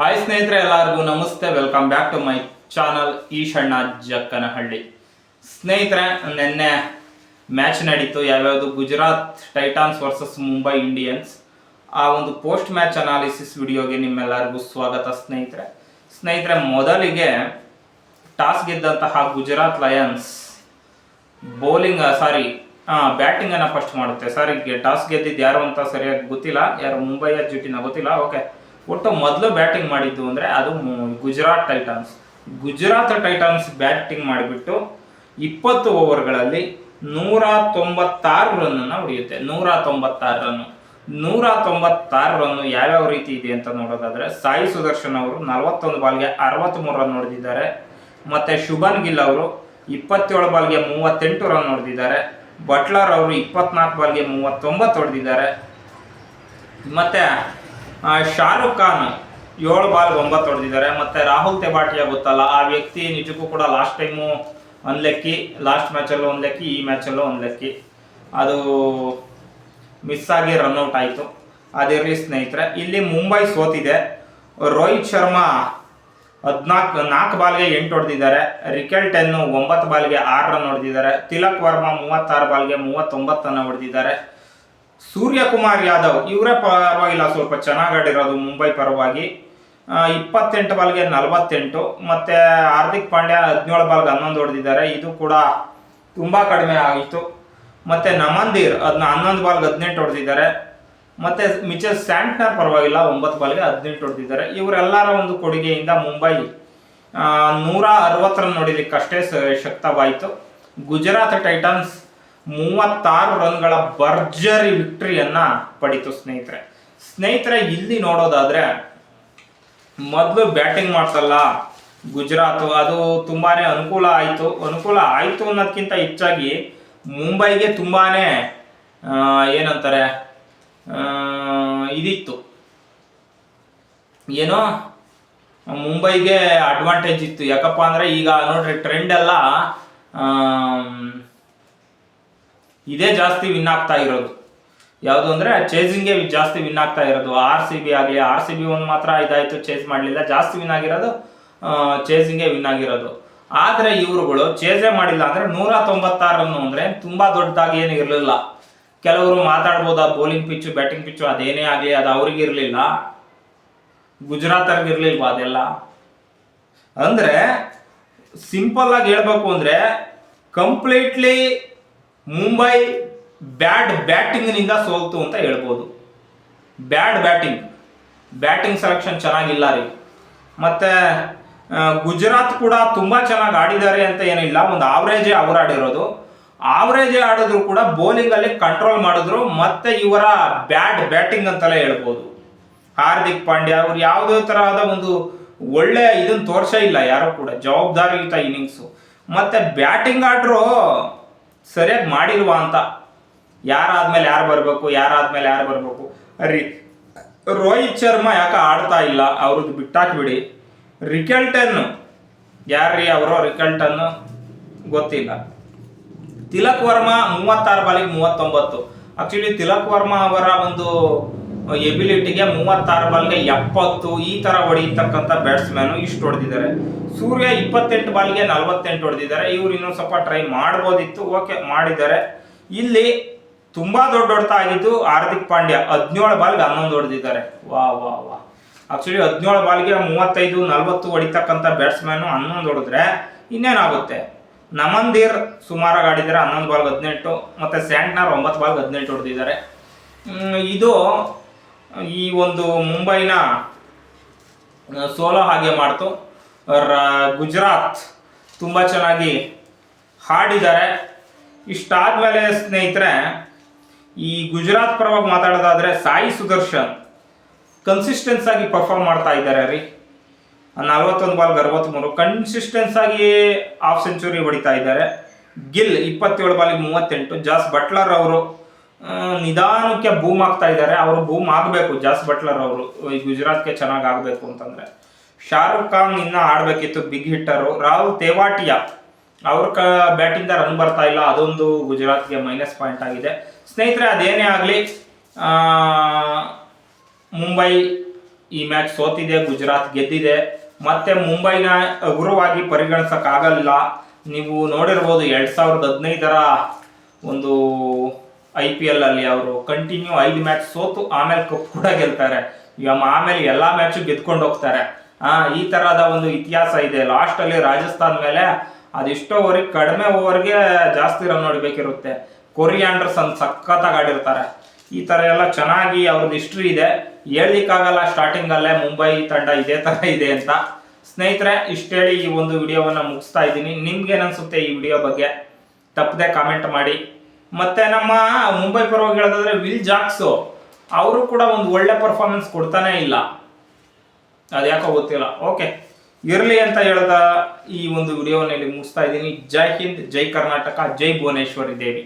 Hi ಸ್ನೇಹಿತರೆ ಎಲ್ಲರಿಗೂ ನಮಸ್ತೆ welcome back to my channel Eshanna Jakkanahalli. ಸ್ನೇಹಿತರೆ, ನಿನ್ನೆ ಮ್ಯಾಚ್ ನಡೀತು. ಯಾವ್ಯಾವುದು Gujarat Titans versus Mumbai Indians. ಆ ಒಂದು ಪೋಸ್ಟ್ ಮ್ಯಾಚ್ ಅನಾಲಿಸಿಸ್ ವಿಡಿಯೋಗೆ ನಿಮ್ಮೆಲ್ಲರಿಗೂ ಸ್ವಾಗತ ಸ್ನೇಹಿತರೆ. ಸ್ನೇಹಿತರೆ, ಮೊದಲಿಗೆ toss ಗೆದ್ದಂತಹ Gujarat Lions bowling sorry batting ಅನ್ನ ಫಸ್ಟ್ ಮಾಡುತ್ತೆ. ಸಾರಿ ಟಾಸ್ ಗೆದ್ದಿದ್ದು ಯಾರು ಅಂತ ಸರಿಯಾಗಿ ಗೊತ್ತಿಲ್ಲ. ಯಾರು ಮುಂಬೈಯ ಜುಟಿನ ಗೊತ್ತಿಲ್ಲ. ಓಕೆ ಒಟ್ಟು ಮೊದಲು ಬ್ಯಾಟಿಂಗ್ ಮಾಡಿದ್ದು ಅಂದರೆ ಅದು Gujarat Titans Gujarat Titans batting ಮಾಡಿಬಿಟ್ಟು ಇಪ್ಪತ್ತು ಓವರ್ಗಳಲ್ಲಿ ನೂರ ತೊಂಬತ್ತಾರು ರನ್ನನ್ನು ಹೊಡೆಯುತ್ತೆ. ನೂರ ತೊಂಬತ್ತಾರು ರನ್ನು. ನೂರ ತೊಂಬತ್ತಾರು ರನ್ನು ಯಾವ್ಯಾವ ರೀತಿ ಇದೆ ಅಂತ ನೋಡೋದಾದ್ರೆ, ಸಾಯಿ ಸುದರ್ಶನ್ ಅವರು ನಲವತ್ತೊಂದು ಬಾಲ್ಗೆ ಅರವತ್ತ್ಮೂರು ರನ್ ಹೊಡೆದಿದ್ದಾರೆ. ಮತ್ತೆ ಶುಭನ್ ಗಿಲ್ ಅವರು ಇಪ್ಪತ್ತೇಳು ಬಾಲ್ಗೆ ಮೂವತ್ತೆಂಟು ರನ್ ಹೊಡೆದಿದ್ದಾರೆ. ಬಟ್ಲರ್ ಅವರು ಇಪ್ಪತ್ನಾಲ್ಕು ಬಾಲ್ಗೆ ಮೂವತ್ತೊಂಬತ್ತು ಹೊಡೆದಿದ್ದಾರೆ. ಮತ್ತೆ ಶಾರುಖ್ ಖಾನ್ ಏಳು ಬಾಲ್ ಒಂಬತ್ತು ಹೊಡೆದಿದ್ದಾರೆ. ಮತ್ತೆ ರಾಹುಲ್ ತೆಬಾಟಿಯ ಗೊತ್ತಲ್ಲ, ಆ ವ್ಯಕ್ತಿ ನಿಜಕ್ಕೂ ಕೂಡ ಲಾಸ್ಟ್ ಟೈಮು ಒಂದು ಲೆಕ್ಕಿ ಲಾಸ್ಟ್ ಮ್ಯಾಚಲ್ಲೂ ಒಂದು ಲೆಕ್ಕಿ, ಈ ಮ್ಯಾಚಲ್ಲೂ ಒಂದು ಲೆಕ್ಕಿ. ಅದು ಮಿಸ್ ಆಗಿ ರನ್ಔಟ್ ಆಯಿತು. ಅದಿರಲಿ ಸ್ನೇಹಿತರೆ, ಇಲ್ಲಿ ಮುಂಬೈ ಸೋತಿದೆ. ರೋಹಿತ್ ಶರ್ಮಾ ಹದಿನಾಲ್ಕು, ನಾಲ್ಕು ಬಾಲ್ಗೆ ಎಂಟು ಹೊಡೆದಿದ್ದಾರೆ. ರಿಕೆಲ್ ಟೆನ್ನು ಒಂಬತ್ತು ಬಾಲ್ಗೆ ಆರು ರನ್ ಹೊಡೆದಿದ್ದಾರೆ. ತಿಲಕ್ ವರ್ಮಾ ಮೂವತ್ತಾರು ಬಾಲ್ಗೆ ಮೂವತ್ತೊಂಬತ್ತನ್ನು ಹೊಡೆದಿದ್ದಾರೆ. ಸೂರ್ಯಕುಮಾರ್ ಯಾದವ್, ಇವರೇ ಪರವಾಗಿಲ್ಲ, ಸ್ವಲ್ಪ ಚೆನ್ನಾಗಿ ಆಡಿರೋದು ಮುಂಬೈ ಪರವಾಗಿ. ಇಪ್ಪತ್ತೆಂಟು ಬಾಲ್ಗೆ ನಲವತ್ತೆಂಟು, ಮತ್ತೆ ಹಾರ್ದಿಕ್ ಪಾಂಡ್ಯ ಹದಿನೇಳು ಬಾಲ್ಗೆ ಹನ್ನೊಂದು ಹೊಡೆದಿದ್ದಾರೆ. ಇದು ಕೂಡ ತುಂಬ ಕಡಿಮೆ ಆಯಿತು ಮತ್ತೆ ನಮಂದೀರ್ ಅದನ್ನ ಹನ್ನೊಂದು ಬಾಲ್ಗೆ ಹದಿನೆಂಟು ಹೊಡೆದಿದ್ದಾರೆ. ಮತ್ತೆ ಮಿಚೆಲ್ ಸ್ಯಾಂಟ್ನರ್ ಪರವಾಗಿಲ್ಲ, ಒಂಬತ್ತು ಬಾಲ್ಗೆ ಹದಿನೆಂಟು ಹೊಡೆದಿದ್ದಾರೆ. ಇವರೆಲ್ಲರ ಒಂದು ಕೊಡುಗೆಯಿಂದ ಮುಂಬೈ ನೂರ ಅರವತ್ತು ರನ್ ನೋಡಿಲಿಕ್ಕೆ ಶಕ್ತವಾಯಿತು. ಗುಜರಾತ್ ಟೈಟನ್ಸ್ ಮೂವತ್ತಾರು ರನ್ಗಳ ಭರ್ಜರಿ ವಿಕ್ಟ್ರಿಯನ್ನ ಪಡಿತು ಸ್ನೇಹಿತರೆ. ಸ್ನೇಹಿತರೆ, ಇಲ್ಲಿ ನೋಡೋದಾದ್ರೆ, ಮೊದಲು ಬ್ಯಾಟಿಂಗ್ ಮಾಡ್ತಲ್ಲ ಗುಜರಾತ್, ಅದು ತುಂಬಾನೇ ಅನುಕೂಲ ಆಯಿತು. ಅನುಕೂಲ ಆಯಿತು ಅನ್ನೋದಕ್ಕಿಂತ ಹೆಚ್ಚಾಗಿ ಮುಂಬೈಗೆ ತುಂಬಾನೇ ಏನಂತಾರೆ ಇದಿತ್ತು. ಏನೋ? ಮುಂಬೈಗೆ ಅಡ್ವಾಂಟೇಜ್ ಇತ್ತು. ಯಾಕಪ್ಪ ಅಂದರೆ ಈಗ ನೋಡ್ರಿ ಟ್ರೆಂಡ್ ಎಲ್ಲ ಇದೇ ಜಾಸ್ತಿ ವಿನ್ ಆಗ್ತಾ ಇರೋದು. ಯಾವುದು ಅಂದ್ರೆ ವಿ ಜಾಸ್ತಿ ವಿನ್ ಆಗ್ತಾ ಇರೋದು. ಆರ್ ಸಿ ಬಿ ಆಗಲಿ ಆರ್ ಸಿ ಬಿ ಒಂದು ಮಾತ್ರ ಇದಾಯ್ತು ಚೇಸ್ ಮಾಡಲಿಲ್ಲ. ಜಾಸ್ತಿ ವಿನ್ ಆಗಿರೋದು ಚೇಸಿಂಗೇ ವಿನ್ ಆಗಿರೋದು. ಆದ್ರೆ ಇವರುಗಳು ಚೇಸೇ ಮಾಡಿಲ್ಲ ಅಂದ್ರೆ ನೂರ ತೊಂಬತ್ತಾರನ್ನು ಅಂದರೆ ತುಂಬಾ ದೊಡ್ಡದಾಗಿ ಏನು ಇರಲಿಲ್ಲ. ಕೆಲವರು ಮಾತಾಡ್ಬೋದು ಬೌಲಿಂಗ್ ಪಿಚ್ಚು ಬ್ಯಾಟಿಂಗ್ ಪಿಚ್ಚು ಅದೇನೇ ಆಗಲಿ, ಅದು ಅವ್ರಿಗೆ ಇರಲಿಲ್ಲ. ಗುಜರಾತ್ ಇರಲಿಲ್ವ ಅದೆಲ್ಲ? ಅಂದ್ರೆ ಸಿಂಪಲ್ ಆಗಿ ಹೇಳಬೇಕು ಅಂದ್ರೆ ಕಂಪ್ಲೀಟ್ಲಿ ಮುಂಬೈ ಬ್ಯಾಡ್ ಬ್ಯಾಟಿಂಗ್ನಿಂದ ಸೋಲ್ತು ಅಂತ ಹೇಳ್ಬೋದು. ಬ್ಯಾಡ್ ಬ್ಯಾಟಿಂಗ್. ಬ್ಯಾಟಿಂಗ್ ಸೆಲೆಕ್ಷನ್ ಚೆನ್ನಾಗಿಲ್ಲ ರೀ. ಮತ್ತು ಗುಜರಾತ್ ಕೂಡ ತುಂಬ ಚೆನ್ನಾಗಿ ಆಡಿದ್ದಾರೆ ಅಂತ ಏನಿಲ್ಲ, ಒಂದು ಆವ್ರೇಜೇ ಅವ್ರು ಆಡಿರೋದು. ಆವ್ರೇಜೇ ಆಡಿದ್ರು ಕೂಡ ಬೌಲಿಂಗಲ್ಲಿ ಕಂಟ್ರೋಲ್ ಮಾಡಿದ್ರು, ಮತ್ತು ಇವರ ಬ್ಯಾಡ್ ಬ್ಯಾಟಿಂಗ್ ಅಂತಲೇ ಹೇಳ್ಬೋದು. ಹಾರ್ದಿಕ್ ಪಾಂಡ್ಯ ಅವ್ರು ಯಾವುದೇ ತರಹದ ಒಂದು ಒಳ್ಳೆ ಇದನ್ನು ತೋರ್ಸೇ ಇಲ್ಲ ಯಾರೂ ಕೂಡ, ಜವಾಬ್ದಾರಿಯುತ ಇನ್ನಿಂಗ್ಸು ಮತ್ತು ಬ್ಯಾಟಿಂಗ್ ಆಡ್ರು ಸರಿಯಾಗಿ ಮಾಡಿಲ್ವಾ ಅಂತ. ಯಾರಾದ್ಮೇಲೆ ಯಾರು ಬರಬೇಕು, ಯಾರಾದ್ಮೇಲೆ ಯಾರು ಬರಬೇಕು. ಅರಿ, ರೋಹಿತ್ ಶರ್ಮಾ ಯಾಕೆ ಆಡ್ತಾ ಇಲ್ಲ, ಅವ್ರದ್ದು ಬಿಟ್ಟಾಕ್ಬಿಡಿ. ರಿಕಲ್ಟನ್, ಯಾರ್ರೀ ಅವರು ರಿಕಲ್ಟನ್ನು? ಗೊತ್ತಿಲ್ಲ. ತಿಲಕ್ ವರ್ಮಾ ಮೂವತ್ತಾರು ಬಾಲಿಗೆ ಮೂವತ್ತೊಂಬತ್ತು. ಆಕ್ಚುಲಿ ತಿಲಕ್ ವರ್ಮಾ ಅವರ ಒಂದು ಎಬಿಲಿಟಿಗೆ ಮೂವತ್ತಾರು ಬಾಲ್ಗೆ ಎಪ್ಪತ್ತು ಈ ತರ ಹೊಡೆಯತಕ್ಕಂಥ ಬ್ಯಾಟ್ಸ್ಮನ್ ಇಷ್ಟು ಹೊಡೆದಿದ್ದಾರೆ. ಸೂರ್ಯ ಇಪ್ಪತ್ತೆಂಟು ಬಾಲ್ಗೆ ನಲವತ್ತೆಂಟು ಹೊಡೆದಿದ್ದಾರೆ. ಇವ್ರು ಇನ್ನೊಂದು ಸ್ವಲ್ಪ ಟ್ರೈ ಮಾಡ್ಬೋದಿತ್ತು ಓಕೆ ಮಾಡಿದ್ದಾರೆ. ಇಲ್ಲಿ ತುಂಬಾ ದೊಡ್ಡ ಹೊಡೆತ ಆಗಿದ್ದು ಹಾರ್ದಿಕ್ ಪಾಂಡ್ಯ, ಹದಿನೇಳು ಬಾಲ್ಗೆ ಹನ್ನೊಂದು ಹೊಡೆದಿದ್ದಾರೆ. ವಾ ವಾ ವಾ. ಆಕ್ಚುಲಿ ಹದಿನೇಳು ಬಾಲ್ಗೆ ಮೂವತ್ತೈದು, ನಲವತ್ತು ಹೊಡಿತಕ್ಕಂಥ ಬ್ಯಾಟ್ಸ್ಮನ್ ಹನ್ನೊಂದು ಹೊಡೆದ್ರೆ ಇನ್ನೇನಾಗುತ್ತೆ? ನಮಂದೀರ್ ಸುಮಾರಾಗಿ ಆಡಿದ್ದಾರೆ, ಹನ್ನೊಂದು ಬಾಲ್ಗೆ ಹದಿನೆಂಟು, ಮತ್ತೆ ಸ್ಯಾಂಟ್ನರ್ ಒಂಬತ್ತು ಬಾಲ್ಗೆ ಹದಿನೆಂಟು ಹೊಡೆದಿದ್ದಾರೆ. ಇದು ಈ ಒಂದು ಮುಂಬೈನ ಸೋಲೋ ಹಾಗೆ ಮಾಡ್ತು. ಗುಜರಾತ್ ತುಂಬ ಚೆನ್ನಾಗಿ ಹಾಡಿದ್ದಾರೆ. ಇಷ್ಟಾದ್ಮೇಲೆ ಸ್ನೇಹಿತರೆ, ಈ ಗುಜರಾತ್ ಪರವಾಗಿ ಮಾತಾಡೋದಾದ್ರೆ ಸಾಯಿ ಸುದರ್ಶನ್ ಕನ್ಸಿಸ್ಟೆನ್ಸ್ ಆಗಿ ಪರ್ಫಾರ್ಮ್ ಮಾಡ್ತಾ ಇದ್ದಾರೆ ರೀ. ನಲ್ವತ್ತೊಂದು ಬಾಲ್ಗೆ ಅರವತ್ತ್ಮೂರು ಕನ್ಸಿಸ್ಟೆನ್ಸ್ ಆಗಿ ಹಾಫ್ ಸೆಂಚುರಿ ಹೊಡಿತಾ ಇದ್ದಾರೆ. ಗಿಲ್ ಇಪ್ಪತ್ತೇಳು ಬಾಲಿಗೆ ಮೂವತ್ತೆಂಟು, ಜಾಸ್ ಬಟ್ಲರ್ ಅವರು ನಿಧಾನಕ್ಕೆ ಬೂಮ್ ಆಗ್ತಾ ಇದ್ದಾರೆ ಅವರು ಬೂಮ್ ಆಗಬೇಕು ಜಾಸ್ ಬಟ್ಲರ್ ಅವರು. ಈ ಗುಜರಾತ್ಗೆ ಚೆನ್ನಾಗಿ ಆಗಬೇಕು ಅಂತಂದರೆ. ಶಾರುಖ್ ಖಾನ್ ಇನ್ನೂ ಆಡಬೇಕಿತ್ತು ಬಿಗ್ ಹಿಟ್ಟರು ರಾಹುಲ್ ತೇವಾಟಿಯಾ ಅವ್ರ ಕ, ಬ್ಯಾಟಿಂದ ರನ್ ಬರ್ತಾ ಇಲ್ಲ. ಅದೊಂದು ಗುಜರಾತ್ಗೆ ಮೈನಸ್ ಪಾಯಿಂಟ್ ಆಗಿದೆ. ಸ್ನೇಹಿತರೆ, ಅದೇನೇ ಆಗಲಿ ಮುಂಬೈ ಈ ಮ್ಯಾಚ್ ಸೋತಿದೆ. ಗುಜರಾತ್ ಗೆದ್ದಿದೆ. ಮತ್ತೆ ಮುಂಬೈನ ಹಗುರವಾಗಿ ಪರಿಗಣಿಸೋಕ್ಕಾಗಲ್ಲ. ನೀವು ನೋಡಿರ್ಬೋದು ಎರಡು ಸಾವಿರದ ಹದಿನೈದರ ಒಂದು ಐ ಪಿ ಎಲ್ ಅಲ್ಲಿ ಅವರು ಕಂಟಿನ್ಯೂ ಐದು ಮ್ಯಾಚ್ ಸೋತು ಆಮೇಲೆ ಕಪ್ ಕೂಡ ಗೆಲ್ತಾರೆ. ಆಮೇಲೆ ಎಲ್ಲಾ ಮ್ಯಾಚು ಗೆದ್ಕೊಂಡು ಹೋಗ್ತಾರೆ. ಆ, ಈ ತರಹದ ಒಂದು ಇತಿಹಾಸ ಇದೆ. ಲಾಸ್ಟ್ ಅಲ್ಲಿ ರಾಜಸ್ಥಾನ್ ಮೇಲೆ ಅದೆಷ್ಟೋ ಓವರಿಗೆ ಕಡಿಮೆ ಓವರ್ಗೆ ಜಾಸ್ತಿ ರನ್ ಕೊರಿಯಾಂಡರ್ಸ್ ಅಂತ ಸಖತ್ತಾಗಿ ಆಡಿರ್ತಾರೆ. ಈ ತರ ಎಲ್ಲ ಚೆನ್ನಾಗಿ ಅವ್ರದ್ದು ಹಿಸ್ಟ್ರಿ ಇದೆ. ಹೇಳಲಿಕ್ಕಾಗಲ್ಲ ಸ್ಟಾರ್ಟಿಂಗ್ ಅಲ್ಲೇ ಮುಂಬೈ ತಂಡ ಇದೇ ತರ ಇದೆ ಅಂತ. ಸ್ನೇಹಿತರೆ, ಇಷ್ಟು ಹೇಳಿ ಈ ಒಂದು ವಿಡಿಯೋವನ್ನ ಮುಗಿಸ್ತಾ ಇದ್ದೀನಿ. ನಿಮ್ಗೆ ಏನನ್ಸುತ್ತೆ ಈ ವಿಡಿಯೋ ಬಗ್ಗೆ? ತಪ್ಪದೆ ಕಾಮೆಂಟ್ ಮಾಡಿ. ಮತ್ತೆ ನಮ್ಮ ಮುಂಬೈ ಪರವಾಗಿ ಹೇಳೋದಾದ್ರೆ ವಿಲ್ ಜಾಕ್ಸು, ಅವರು ಕೂಡ ಒಂದು ಒಳ್ಳೆ ಪರ್ಫಾರ್ಮೆನ್ಸ್ ಕೊಡ್ತಾನೆ ಇಲ್ಲ. ಅದ್ಯಾಕೋ ಗೊತ್ತಿಲ್ಲ. ಓಕೆ ಇರಲಿ ಅಂತ ಹೇಳ್ತಾ ಈ ಒಂದು ವಿಡಿಯೋನಲ್ಲಿ ಮುಗಿಸ್ತಾ ಇದ್ದೀನಿ. ಜೈ ಹಿಂದ್, ಜೈ ಕರ್ನಾಟಕ, ಜೈ ಭುವನೇಶ್ವರಿ ದೇವಿ.